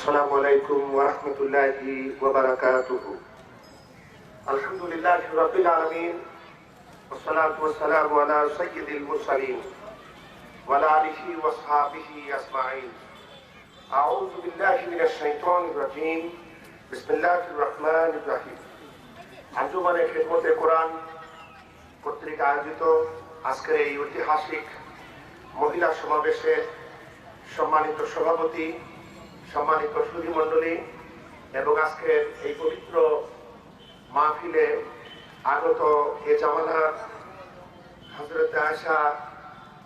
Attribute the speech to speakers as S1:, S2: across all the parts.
S1: السلام عليكم ورحمة الله وبركاته الحمد لله رب العالمين والصلاة والسلام على سيد المرسلين وعلى آله وصحبه أجمعين أعوذ بالله من الشيطان الرجيم بسم الله الرحمن الرحيم আঞ্জুমানে খেদমতে কোরআন কর্তৃক আয়োজিত আজকের এই ঐতিহাসিক মহিলা সমাবেশের সম্মানিত সভাপতি সম্মানিত সুধীমণ্ডলী এবং আজকের এই পবিত্র মাহফিলে আগত এ জামানা হজরতে আয়সা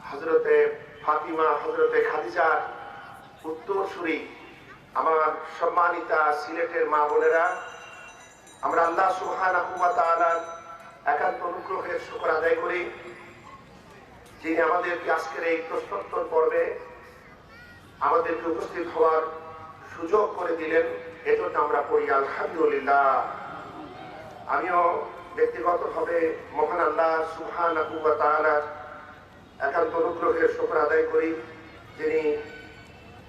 S1: হজরতে ফাতিমা হজরতে খাদিজার উত্তরসূরি, আমার সম্মানিতা সিলেটের মা বোনেরা, আমরা আল্লাহ সুহান তাআলার একান্ত অনুগ্রহের শুকর আদায় করি, যিনি আমাদেরকে আজকের এই প্রশ্নোত্তর পর্বে আমাদেরকে উপস্থিত হওয়ার সুযোগ করে দিলেন। এজন্য আমরা পড়ি, আলহামদুলিল্লাহ। আমিও ব্যক্তিগতভাবে মহান আল্লাহ সুহান একান্ত অনুগ্রহের শুকর আদায় করি, যিনি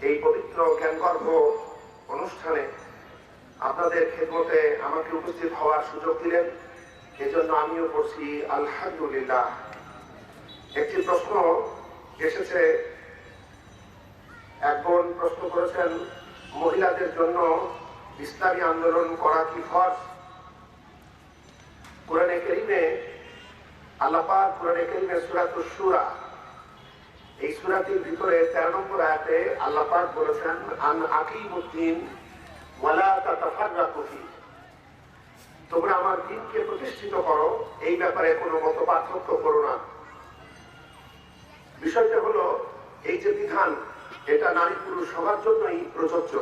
S1: এই পবিত্র জ্ঞানগর্ভ অনুষ্ঠানে আপনাদের খেদমতে আমাকে উপস্থিত হওয়ার সুযোগ দিলেন। এজন্য আমিও পড়ছি, আলহামদুলিল্লাহ। একটি প্রশ্ন এসেছে। এক বোন প্রশ্ন করেছেন মহিলাদের জন্য ইসলামী আন্দোলন করা কি ফরজ? কোরআনে কেরিমে আল্লাপাক কোরআনে কেরিমে সুরাতুর সুরা এই সুরাতির ভিতরে তেরো নম্বর আয়াতে আল্লাপাক বলেছেন, আন আকিমুদ্দিন ওয়ালা তাতাফাররাকু ফি। তোমরা আমার দিনকে প্রতিষ্ঠিত করো, এই ব্যাপারে কোনো মত পার্থক্য করো না। বিষয়টা হলো, এই যে বিধান এটা নারী পুরুষ সবার জন্যই প্রযোজ্য।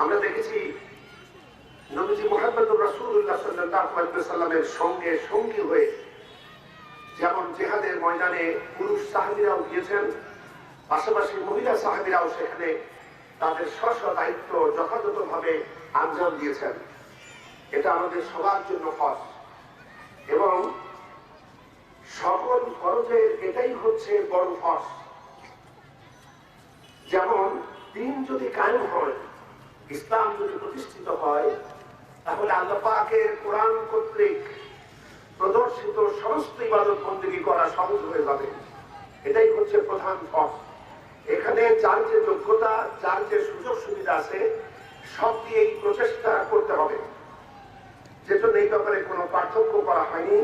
S1: আমরা দেখেছি নবীজি মোহাম্মদ রাসূলুল্লাহ সাল্লাল্লাহু সাল্লামের সঙ্গে সঙ্গী হয়ে যেমন জেহাদের ময়দানে পুরুষ সাহাবীরাও গিয়েছেন, পাশাপাশি মহিলা সাহাবীরাও সেখানে তাদের স্ব দায়িত্ব যথাযথভাবে আঞ্জাম দিয়েছেন। এটা আমাদের সবার জন্য ফস এবং সকল ফরজের এটাই হচ্ছে বড় ফস যেমন দিন যদি কায়েম হয়, ইসলাম যদি প্রতিষ্ঠিত হয়, তাহলে আল্লাহ কোরআন কর্তৃক প্রদর্শিত সমস্ত ইবাদত বন্দী করা সহজ হয়ে যাবে। এটাই হচ্ছে প্রধান ফস এখানে যার যে যোগ্যতা, যার যে সুযোগ সুবিধা আছে, সব দিয়ে এই প্রচেষ্টা করতে হবে। যেজন্য এই ব্যাপারে কোনো পার্থক্য করা হয়নি।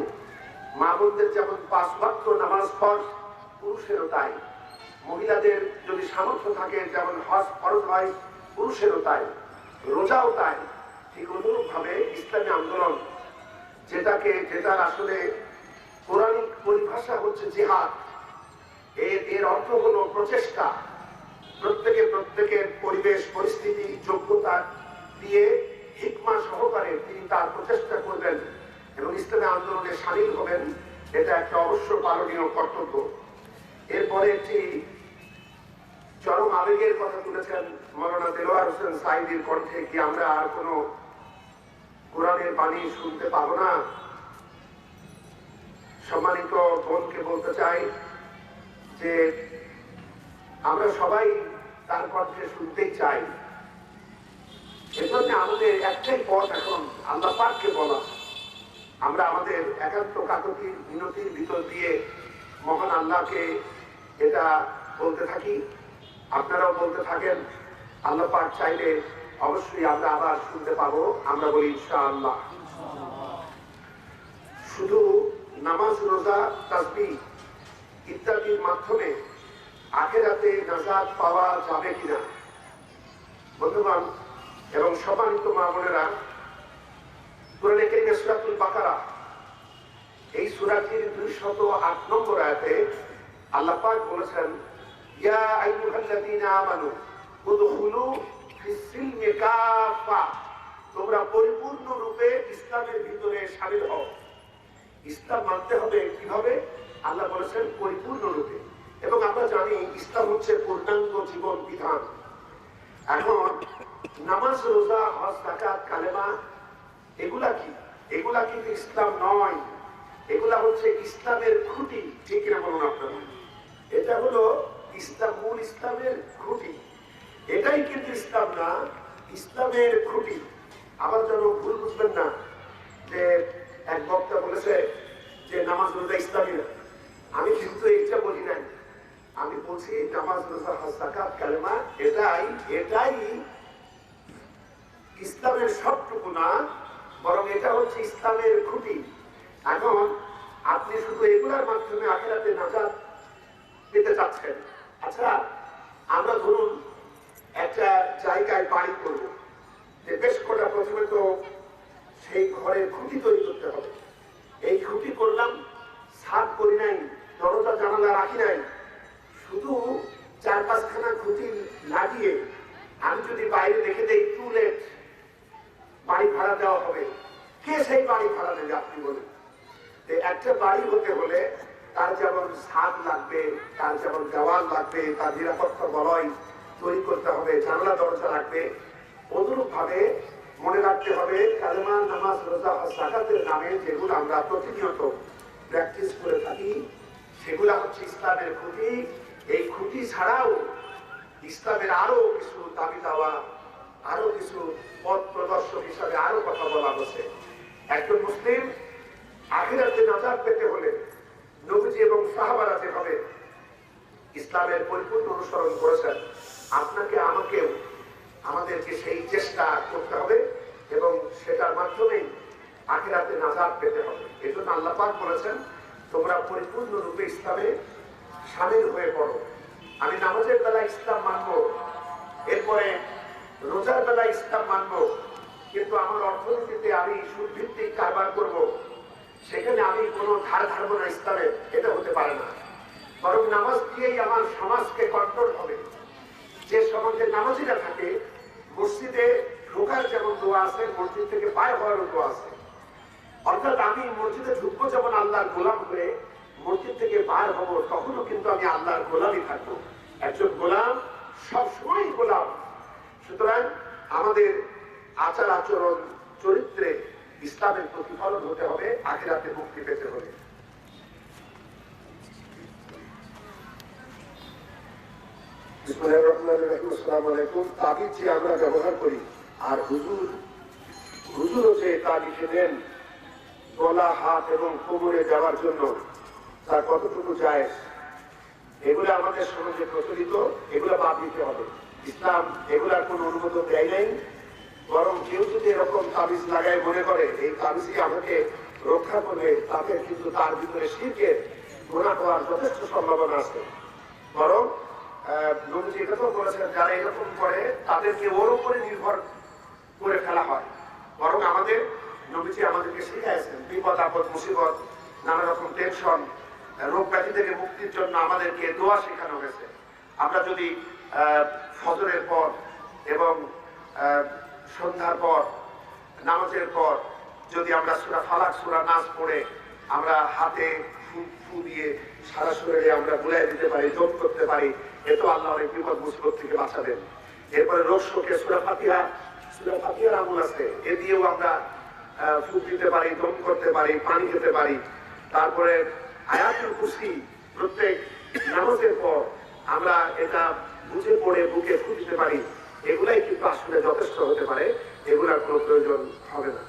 S1: মা বোনদের যেমন পাঁচ ওয়াক্ত নামাজ ফরজ, পুরুষেরও তাই। মহিলাদের যদি সামর্থ্য থাকে, যেমন হজ ফরজ হয়, পুরুষেরও তাই, রোজাও তাই, ঠিক অনুরূপ ভাবে ইসলামী আন্দোলন, যেটাকে, যেটার আসলে পৌরাণিক পরিভাষা হচ্ছে জিহাদ। এর এর অর্থ হলো প্রচেষ্টা। প্রত্যেকে প্রত্যেকের পরিবেশ, পরিস্থিতি, যোগ্যতা দিয়ে হিকমা সহকারে তিনি তার প্রচেষ্টা করবেন এবং ইসলামী আন্দোলনে সামিল হবেন, এটা একটা অবশ্য পালনীয় কর্তব্য। এরপরে একটি চরম আবেগের কথা তুলেছেন মৌলানা দেলোয়ার হোসেন সাইদির কণ্ঠে কি আমরা আর কোনো কোরআনের বাণী শুনতে পাবো না? সম্মানিত বোনকে বলতে চাই যে আমরা সবাই তার কণ্ঠে শুনতেই চাই। এজন্য আমাদের একটাই পথ এখন আল্লাহ পাককে বলা। আমরা আমাদের একান্ত কাকতির বিনতির ভিতর দিয়ে মহান আল্লাহকে এটা বলতে থাকি। আপনারাও বলতে থাকেন, আল্লাহ পাক চাইলে অবশ্যই আমরা আবার শুনতে পাবো, আমরা বলি ইনশাআল্লাহ। শুধু নামাজ, রোজা তাসবি ইত্যাদির মাধ্যমে আখেরাতে নাজাদ পাওয়া যাবে কিনা? বন্ধুগণ এবং সম্মানিত মা বোনেরা, কোরআনে কারিমে সূরাতুল বাকারা, এই সুরাটির দুই শত আট নম্বর আয়াতে আল্লাহ পাক বলেছেন ইয়া আইয়ুহাল্লাযীনা আমানু উদখুলু ফিস-সিলমি কাফা তোমরা পরিপূর্ণ রূপে ইসলামের ভিতরে শামিল হও। ইসলাম মানতে হবে কীভাবে? আল্লাহ বলেছেন পরিপূর্ণ রূপে। এবং আমরা জানি ইসলাম হচ্ছে পূর্ণাঙ্গ জীবন বিধান। এখন নামাজ, রোজা, হজ জাকাত কালেমা, এগুলা কি? এগুলা কিন্তু ইসলাম নয়। এগুলা হচ্ছে ইসলামের খুঁটি। ঠিক কিনা বলুন আপনারা? এটা হলো ইসলাম মূল ইসলামের খুঁটি। এটাই কিন্তু ইসলাম না, ইসলামের খুঁটি। আবার যেন ভুল বুঝবেন না যে এক বক্তা বলেছে যে নামাজ রোজা ইসলামী না। আমি কিন্তু এটা বলি নাই। আমি বলছি নামাজ রোজা হজ কালেমা, এটাই এটাই ইসলামের সবটুকু না, বরং এটা হচ্ছে ইসলামের খুঁটি। এখন আপনি শুধু এগুলার মাধ্যমে আখেরাতে নাজাত পেতে চাচ্ছেন। আচ্ছা আমরা ধরুন একটা জায়গায় বাড়ি করব, যে বেশ কটা প্রথমে তো সেই ঘরের খুঁটি তৈরি করতে হবে। এই খুঁটি করলাম, ছাদ করি নাই, দরজা, জানালা রাখি নাই, শুধু চার পাঁচখানা খুঁটি লাগিয়ে আমি যদি বাইরে রেখে দেই টুলেট বাড়ি ভাড়া দেওয়া হবে, কে সেই বাড়ি ভাড়া দেবে আপনি বলুন? একটা বাড়ি হতে হলে তার যেমন ছাদ লাগবে, তার যেমন দেওয়াল লাগবে, তার নিরাপত্তা বলয় তৈরি করতে হবে, জানলা, দরজা লাগবে। অনুরূপ ভাবে মনে রাখতে হবে, কালেমা, নামাজ, রোজা হজ জাকাতের নামে যেগুলো আমরা প্রতিনিয়ত প্র্যাকটিস করে থাকি, সেগুলা হচ্ছে ইসলামের খুঁটি। এই খুঁটি ছাড়াও ইসলামের আরও কিছু দাবি দেওয়া, আরও কিছু পথ প্রদর্শক হিসাবে আরও কথা বলা হচ্ছে একজন মুসলিম আখিরাতে নাজাত পেতে হলে নবীজি এবং সাহাবারা যেভাবে ইসলামের পরিপূর্ণ অনুসরণ করেছেন, আপনাকে, আমাকেও, আমাদেরকে সেই চেষ্টা করতে হবে এবং সেটার মাধ্যমেই আখিরাতে নাজাদ পেতে হবে। এই জন্য আল্লাহ পাক বলেছেন, তোমরা পরিপূর্ণ রূপে ইসলামে সামিল হয়ে পড়ো। আমি নামাজের বেলা ইসলাম মানব, এরপরে রোজার বেলা ইসলাম মানব, কিন্তু আমার অর্থনীতিতে আমি সুদভিত্তিক কারবার করব। সেখানে আমি কোনো ধার ধারবো না ইসলামে এটা হতে পারে না। বরং নামাজ দিয়েই আমার সমাজকে কন্ট্রোল হবে। যে সমাজে নামাজিরা থাকে, মসজিদে ঢোকার যেমন দোয়া আছে, মসজিদ থেকে পায়ে হওয়ারও দোয়া আছে। অর্থাৎ আমি মসজিদে ঢুকবো যেমন আল্লাহর গোলাম হয়ে মসজিদ থেকে বার হব, তখনও কিন্তু আমি আল্লাহর গোলামই থাকব। একজন গোলাম সবসময় গোলাম। সুতরাং আমাদের আচার আচরণ চরিত্রে ইসলামের প্রতিফলন হতে হবে, আখিরাতে মুক্তি পেতে ব্যবহার করি। আর হুজুর, হুজুরও যে দেন গলা, হাত এবং কোমরে যাওয়ার জন্য। কতটুকু যায়, এগুলো আমাদের প্রচলিত, এগুলো বাদ দিতে হবে। ইসলাম এগুলার কোনো অনুমোদন দেয় নাই। বরং কেউ যদি এরকম তাবিজ লাগায় মনে করে, এই তাবিজই আমাকে রক্ষা করবে, তাতে কিন্তু তার ভিতরে শিরকের গুণা হওয়ার যথেষ্ট সম্ভাবনা আছে। বরং নবীজি এটা তো বলেছেন, যারা এরকম করে, তাদেরকে ওর উপরে নির্ভর করে ফেলা হয়। বরং আমাদের নবীজি আমাদেরকে শিখাইছেন বিপদ, আপদ, মুসিবত নানা রকম টেনশন রোগ ব্যাধি থেকে মুক্তির জন্য আমাদেরকে দোয়া শেখানো হয়েছে। আমরা যদি ফজরের পর এবং সন্ধ্যার পর, নামাজের পর, যদি আমরা সুরা ফালাক, সুরা নাচ পড়ে, আমরা হাতে ফু দিয়ে সারা শরীরে আমরা বুলাই দিতে পারি, যোগ করতে পারি এতো আল্লাহ অনেক বিপদ মুসিবত থেকে বাঁচাবেন। এরপরে রোগ সুরা ফাতিহা, সুরা ফাতিহার আমল আছে, এ দিয়েও আমরা ফুক দিতে পারি, দম করতে পারি, পানি খেতে পারি। তারপরে আয়াতুল কুসি প্রত্যেক নামাজের পর আমরা এটা বুঝে পড়ে বুকে ফু দিতে পারি। এগুলাই কিন্তু আসলে যথেষ্ট হতে পারে, এগুলার কোনো প্রয়োজন হবে না।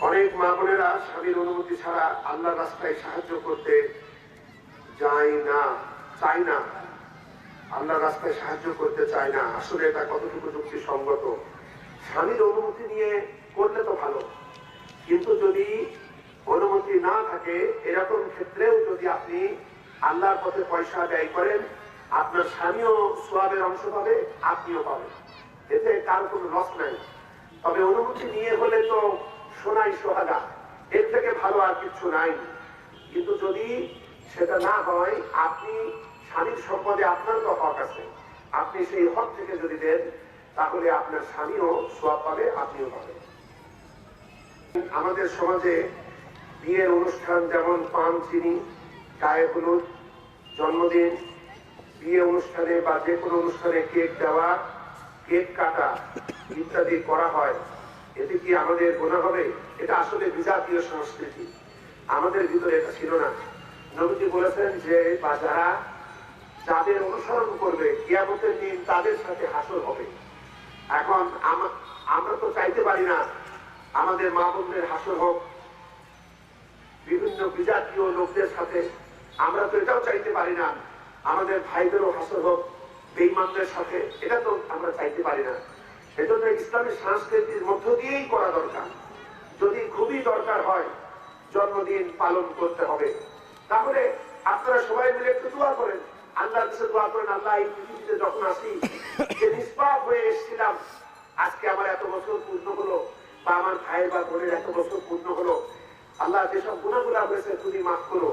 S1: অনেক মা বোনেরা স্বামীর অনুমতি ছাড়া আল্লাহ রাস্তায় সাহায্য করতে যায় না, চায় না। আল্লাহ রাস্তায় সাহায্য করতে চায় না। আসলে এটা কতটুকু যুক্তিসঙ্গত? স্বামীর অনুমতি নিয়ে করলে তো ভালো। কিন্তু যদি অনুমতি না থাকে, এরকম ক্ষেত্রেও যদি আপনি আল্লাহর পথে পয়সা ব্যয় করেন আপনার স্বামীও সোয়াবের অংশ পাবে, আপনিও পাবেন। এতে কার কোনো লস নাই। তবে অনুমতি নিয়ে হলে তো সোনাই সোহাগা। এর থেকে ভালো আর কিছু নাই। কিন্তু যদি সেটা না হয়, আপনি স্বামীর সম্পদে আপনার তো হক আছে। আপনি সেই হক থেকে যদি দেন, তাহলে আপনার স্বামীও সোয়াব পাবে, আপনিও পাবেন। আমাদের সমাজে বিয়ের অনুষ্ঠান যেমন পান, চিনি, গায়ে হলুদ, জন্মদিন বিয়ে অনুষ্ঠানে বা যে কোনো অনুষ্ঠানে কেক দেওয়া, কেক কাটা ইত্যাদি করা হয়, এতে কি আমাদের গোনা হবে? এটা আসলে বিজাতীয় সংস্কৃতি। আমাদের ভিতরে এটা ছিল না। নবীজি বলেছেন যে, বা যারা যাদের অনুসরণ করবে, কিয়ামতের দিন তাদের সাথে হাসর হবে। এখন আমরা তো চাইতে পারি না, আমাদের মা বোনদের হাসর হোক। বিভিন্ন বিজাতীয় লোকদের সাথে আমরা তো এটাও চাইতে পারি না। আমাদের ভাইদেরও হাসর হোক বেইমানদের সাথে, এটা তো আমরা চাইতে পারি না। সেজন্য ইসলামী সংস্কৃতির মধ্য দিয়েই করা দরকার। যদি খুবই দরকার হয়, জন্মদিন পালন করতে হবে। তাহলে আপনারা সবাই মিলে একটু দোয়া করেন। আল্লাহর কাছে দোয়া করেন, আল্লাহ এই পৃথিবীতে যখন আসি, যে নিষ্পাপ হয়ে এসেছিলাম, আজকে আমার এত বছর পূর্ণ হলো, বা আমার ভাইয়ের বা বোনের এত বছর পূর্ণ হলো, আল্লাহ যেসব গুণাগুলা হয়েছে তুমি মাফ করো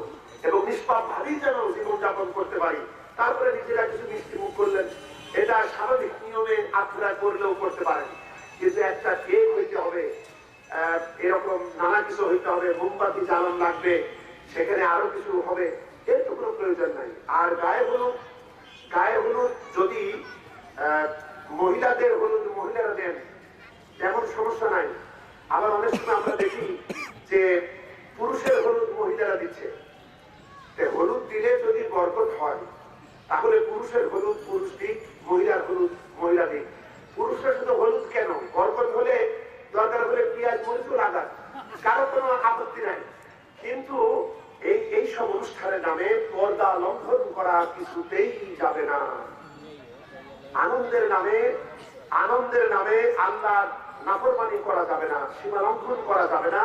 S1: এবং নিষ্পাপ ভাবেই যেন জীবনযাপন করতে পারি। তারপরে নিজেরা কিছু মিষ্টি মুখ করলেন। এটা স্বাভাবিক নিয়মে আপনারা করলেও করতে পারেন। কিন্তু একটা কেক হইতে হবে এরকম নানা কিছু হইতে হবে, মোমবাতি জ্বালান লাগবে, সেখানে আরও কিছু হবে এর তো কোনো প্রয়োজন নাই। আর গায়ে হলুদ গায়ে হলুদ যদি মহিলাদের হলুদ মহিলারা দেন, তেমন সমস্যা নাই। আবার অনেক সময় আমরা দেখি যে পুরুষের হলুদ মহিলারা দিচ্ছে তে হলুদ দিলে যদি বরকত হয় তাহলে পুরুষের হলুদ পুরুষ দিক, মহিলার হলুদ, মহিলা দিক। পুরুষের শুধু হলুদ কেন? বরকত হলে দরকার হলে পেঁয়াজ মরিচও লাগান কারও কোনো আপত্তি নাই। কিন্তু এই এই সব অনুষ্ঠানের নামে পর্দা লঙ্ঘন করা কিছুতেই যাবে না। আনন্দের নামে আনন্দের নামে আল্লাহর নাফরমানি করা যাবে না, সীমা লঙ্ঘন করা যাবে না।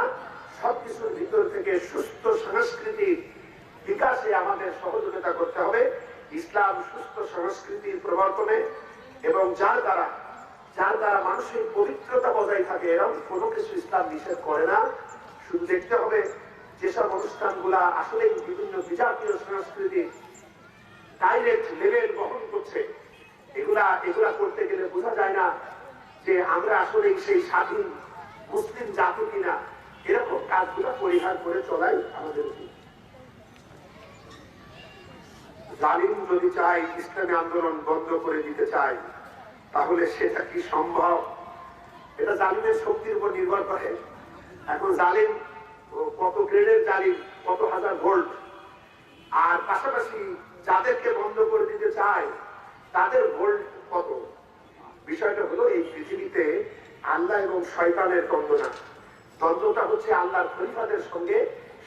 S1: সবকিছুর ভিতর থেকে সুস্থ সংস্কৃতির বিকাশে আমাদের সহযোগিতা করতে হবে। ইসলাম সুস্থ সংস্কৃতির প্রবর্তনে এবং যার দ্বারা যার দ্বারা মানুষের পবিত্রতা বজায় থাকে এরকম কোনো কিছু ইসলাম নিষেধ করে না। শুধু দেখতে হবে যেসব অনুষ্ঠানগুলা আসলে বিভিন্ন বিজাতীয় সংস্কৃতি ডাইরেক্ট লেভেল বহন করছে। এগুলা এগুলা করতে গেলে বোঝা যায় না যে আমরা আসলে সেই স্বাধীন মুসলিম জাতি কিনা। এরকম কাজগুলো পরিহার করে চলাই আমাদের উচিত। জালিম যদি চায়, ইসলামী আন্দোলন বন্ধ করে দিতে চায়, তাহলে সেটা কি সম্ভব? এটা জালিমের শক্তির উপর নির্ভর করে। এখন জালিম কত গ্রেডের জালিম, কত হাজার ভোল্ট। আর পাশাপাশি যাদেরকে বন্ধ করে দিতে চায়, তাদের ভোল্ট কত? বিষয়টা হলো, এই পৃথিবীতে আল্লাহ এবং শয়তানের দ্বন্দ্ব না। দ্বন্দ্বটা হচ্ছে আল্লাহর খলিফাদের সঙ্গে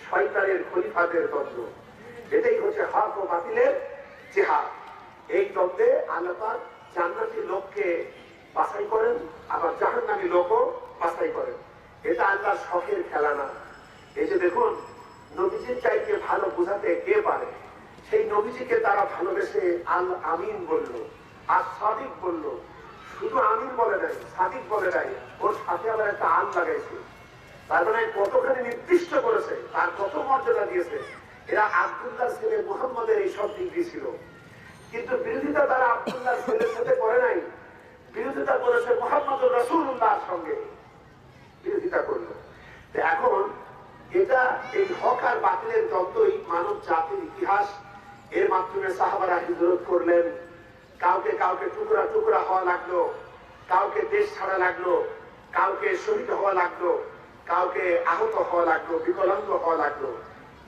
S1: শয়তানের খলিফাদের দ্বন্দ্ব। এটাই হচ্ছে হক ও বাতিলের জেহাদ। এই দ্বন্দ্বে আল্লাহ জান্নাতি লোককে বাছাই করেন, আবার জাহান্নামী লোকও বাছাই করেন। এটা আল্লাহর শখের খেলা না। এই যে দেখুন, নবীজির চাইতে ভালো বোঝাতে কে পারে? সেই নবীজিকে তারা ভালোবেসে আল আমিন বলল, আর সাদিক বলল, শুধু আমিন বলে নাই, সাদিক বলে নাই, ওর সাথে আবার একটা আল লাগাইছে। তার মানে কতখানি নির্দিষ্ট করেছে, তার কত মর্যাদা দিয়েছে এরা আব্দুল্লাহ ছেলে মোহাম্মদের এই সব ডিগ্রি ছিল। কিন্তু বিরোধিতা তারা আব্দুল্লাহ ছেলের সাথে করে নাই। বিরোধিতা করেছে মোহাম্মদ রসুল্লাহর সঙ্গে। বিরোধিতা করল। এখন এটা এই হক আর বাতিলের দ্বন্দ্বই মানব জাতির ইতিহাস, এর মাধ্যমে সাহাবারা হিজরত করলেন। কাউকে কাউকে টুকরা টুকরা হওয়া লাগল, কাউকে দেশ ছাড়া লাগল, কাউকে শহীদ হওয়া লাগল, কাউকে আহত হওয়া লাগল, বিকলাঙ্গ হওয়া লাগল।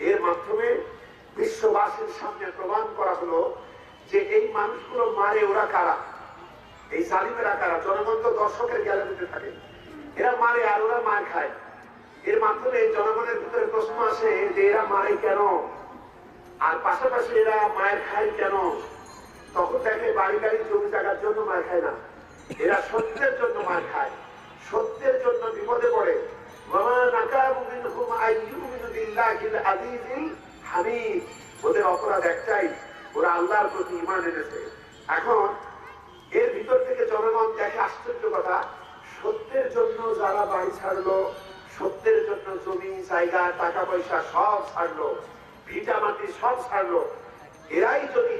S1: এর মাধ্যমে বিশ্ববাসীর সামনে প্রমাণ করা হলো যে এই মানুষগুলো মারে ওরা কারা? এই জালিমেরা কারা? জনগণ তো দর্শকের গ্যালারিতে থাকে। এরা মারে আর ওরা মার খায়। এর মাধ্যমে জনগণের ভিতরে প্রশ্ন আসে যে এরা মারে কেন? আর পাশাপাশি এরা মায়ের খায় কেন? তখন দেখে বাড়ি গাড়ি জমি জায়গার জন্য মার খায় না। এরা সত্যের জন্য মার হামিদ ওদের অপরাধ একটাই, ওরা আল্লাহর প্রতি ঈমান এনেছে। এখন এর ভিতর থেকে জনগণ দেখে আশ্চর্য কথা, সত্যের জন্য যারা বাড়ি ছাড়লো, সত্যের জন্য জমি, জায়গা, টাকা পয়সা সব ছাড়লো, ভিটা মাটি সব ছাড়লো। এরাই যদি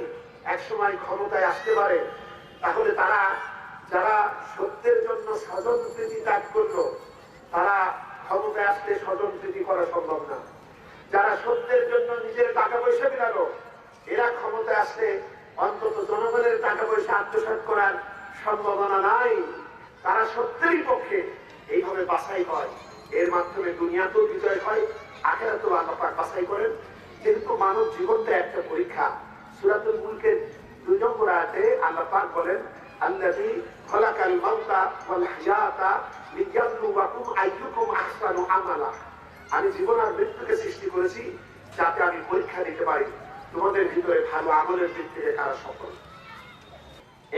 S1: একসময় ক্ষমতায় আসতে পারে, তাহলে তারা যারা সত্যের জন্য স্বজন প্রীতি ত্যাগ করল, তারা ক্ষমতায় আসতে স্বজন প্রীতি করা সম্ভব না। যারা সত্যের জন্য নিজের টাকা পয়সা বিলালো এরা ক্ষমতায় আসলে অন্তত জনগণের টাকা পয়সা আত্মসাৎ করার সম্ভাবনা নাই। তারা সত্যেরই পক্ষে এইভাবে বাছাই হয় এর মাধ্যমে দুনিয়াতেও বিজয় হয়, আখেরাতেও আল্লাহ পাক বাছাই করেন। কিন্তু মানব জীবনটা একটা পরীক্ষা। সুরাতুল মুলকের দুই নম্বর আয়াতে আল্লাহ পাক বলেন, আল্লাযী খলাকাল মাউতা ওয়াল হায়াতা আইয়ুকুম আহসানু আমালা। আমি জীবন আর মৃত্যুকে সৃষ্টি করেছি যাতে আমি পরীক্ষা দিতে পারি। তোমাদের ভিতরে ভালো আমলের দিক থেকে কারা সফল?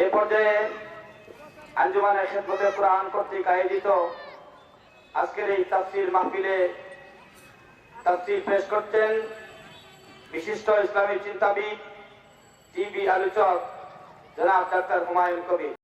S2: এ পর্যায়ে আঞ্জুমানে খেদমতে কোরআন কর্তৃক আয়োজিত আজকের এই তাফসির মাহফিলে তাফসির পেশ করতেন বিশিষ্ট ইসলামী চিন্তাবিদ টিভি আলোচক জনাব ডাক্তার হুমায়ুন কবির।